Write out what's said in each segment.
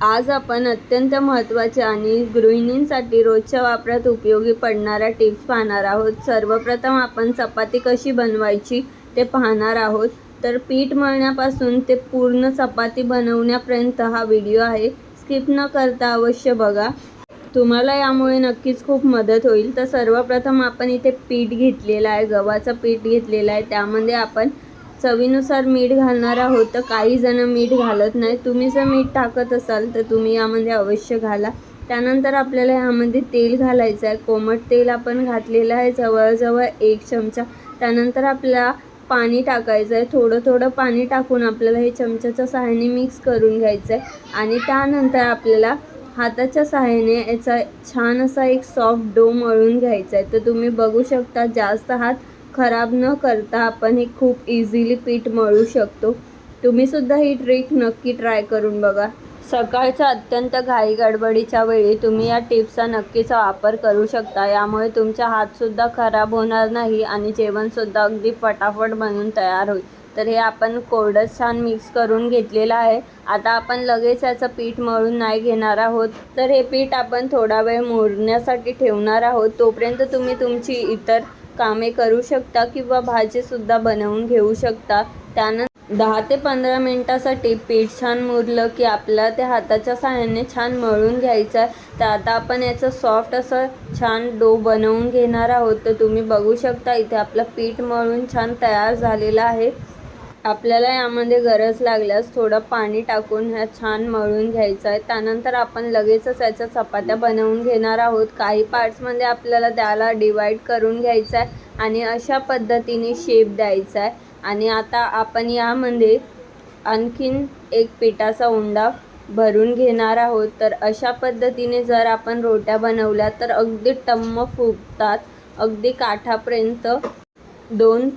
आज आपण अत्यंत महत्त्वाच्या आणि गृहिणींसाठी रोजच्या वापरात उपयोगी पडणाऱ्या टिप्स पाहणार आहोत. सर्वप्रथम आपण चपाती कशी बनवायची ते पाहणार आहोत. तर पीठ मळण्यापासून ते पूर्ण चपाती बनवण्यापर्यंत हा व्हिडिओ आहे. स्किप न करता अवश्य बघा. तुम्हाला यामुळे नक्कीच खूप मदत होईल. तर सर्वप्रथम आपण इथे पीठ घेतलेलं आहे. गव्हाचं पीठ घेतलेलं आहे. त्यामध्ये आपण चवीनुसार मीठ घालणार आहोत तर काही जण मीठ घालत नाही. तुम्ही जर मीठ टाकत असाल तर तुम्ही यामध्ये अवश्य घाला. त्यानंतर आपल्याला यामध्ये तेल घालायचं आहे. कोमट तेल आपण घातलेलं आहे जवळजवळ एक चमचा. त्यानंतर आपल्याला पाणी टाकायचं आहे. थोडं थोडं पाणी टाकून आपल्याला हे चमच्याच्या सहाय्याने मिक्स करून घ्यायचं आहे. आणि त्यानंतर आपल्याला हाताच्या सहाय्याने याचा छान असा एक सॉफ्ट डो मळून घ्यायचा आहे. तर तुम्ही बघू शकता जास्त हात खराब न करता आपण हे खूप इझिली पीठ मळू शकतो. तुम्हीसुद्धा ही ट्रिक नक्की ट्राय करून बघा. सकाळच्या अत्यंत घाई गडबडीच्या वेळी तुम्ही या टिप्सचा नक्कीच वापर करू शकता. यामुळे तुमचा हातसुद्धा खराब होणार नाही आणि जेवणसुद्धा अगदी फटाफट बनून तयार होईल. तर हे आपण कोरडं छान मिक्स करून घेतलेलं आहे. आता आपण लगेच याचं पीठ मळून नाही घेणार आहोत. तर हे पीठ आपण थोडा वेळ मोडण्यासाठी ठेवणार आहोत. तोपर्यंत तुम्ही तुमची इतर कामे करू शकता किंवा भाजीसुद्धा बनवून घेऊ शकता. त्यानंतर दहा ते पंधरा मिनटासाठी पीठ छान मुरलं की आपल्याला त्या हाताच्या सहाय्याने छान मळून घ्यायचं आहे तर आता आपण याचं सॉफ्ट असं छान डो बनवून घेणार आहोत. तर तुम्ही बघू शकता इथे आपलं पीठ मळून छान तयार झालेलं आहे. आपल्याला यामध्ये गरज लागल्यास थोडं पाणी टाकून ह्या छान मळून घ्यायचं आहे. त्यानंतर आपण लगेचच याच्या चपात्या बनवून घेणार आहोत. काही पार्ट्समध्ये आपल्याला त्याला डिवाईड करून घ्यायचं आहे आणि अशा पद्धतीने शेप द्यायचा आहे. आणि आता आपण यामध्ये आणखीन एक पिठाचा उंडा भरून घेणार आहोत. तर अशा पद्धतीने जर आपण रोट्या बनवल्या तर अगदी टम्म फुगतात. अगदी काठापर्यंत दोन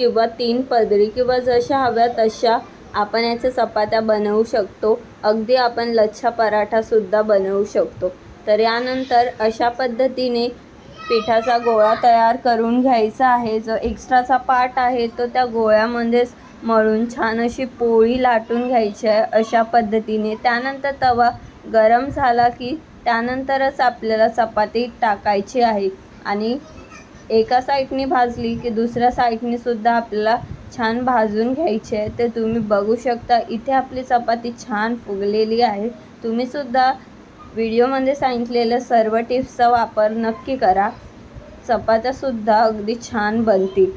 किंवा तीन पदरी किंवा जशा हव्या तशा आपण याच्या चपात्या बनवू शकतो. अगदी आपण लच्छा पराठासुद्धा बनवू शकतो. तर यानंतर अशा पद्धतीने पिठाचा गोळा तयार करून घ्यायचा आहे. जो एक्स्ट्राचा पार्ट आहे तो त्या गोळ्यामध्येच मळून छान अशी पोळी लाटून घ्यायची आहे अशा पद्धतीने. त्यानंतर तवा गरम झाला की त्यानंतरच आपल्याला चपाती टाकायची आहे. आणि एका साईडनी भाजली की दुसऱ्या साईडनी सुद्धा आपल्याला छान भाजून घ्यायची आहे. ते तुम्ही बघू शकता. इथे आपली चपाती छान फुगलेली आहे. तुम्हीसुद्धा व्हिडिओमध्ये सांगितलेलं सर्व टिप्सचा वापर नक्की करा. चपात्यासुद्धा अगदी छान बनतील.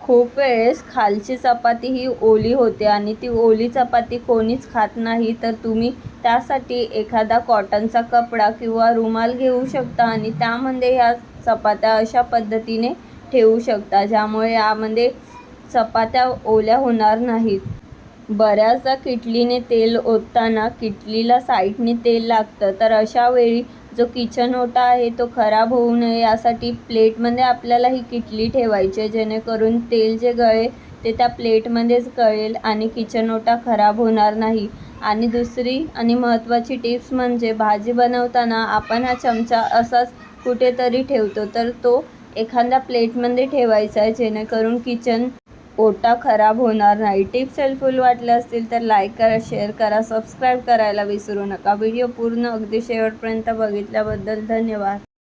खूप वेळेस खालची चपाती ही ओली होते आणि ती ओली चपाती कोणीच खात नाही. तर तुम्ही त्यासाठी एखादा कॉटनचा कपडा किंवा रुमाल घेऊ शकता आणि त्यामध्ये ह्या चपात्या अशा पद्धतीने ठेवू शकता ज्यामुळे यामध्ये चपात्या ओल्या होणार नाहीत. बऱ्याचदा किटलीने तेल ओतताना किटलीला साईडने तेल लागतं. तर अशा वेळी जो किचन ओटा आहे तो खराब होऊ नये यासाठी प्लेटमध्ये आपल्याला ही किटली ठेवायची आहे. जेणेकरून तेल जे गळे ते त्या प्लेटमध्येच गळेल आणि किचन ओटा खराब होणार नाही. आणि दुसरी आणि महत्त्वाची टिप्स म्हणजे भाजी बनवताना आपण हा चमचा असाच कुठेतरी ठेवतो. तर तो एखाद्या प्लेटमध्ये ठेवायचा आहे जेणेकरून किचन ओटा खराब होणार नाही. टिप्स हेल्पफुल वाटल्या असतील तर लाईक करा शेअर करा सबस्क्राईब करायला विसरू नका. व्हिडिओ पूर्ण अगदी शेवटपर्यंत बघितल्याबद्दल धन्यवाद.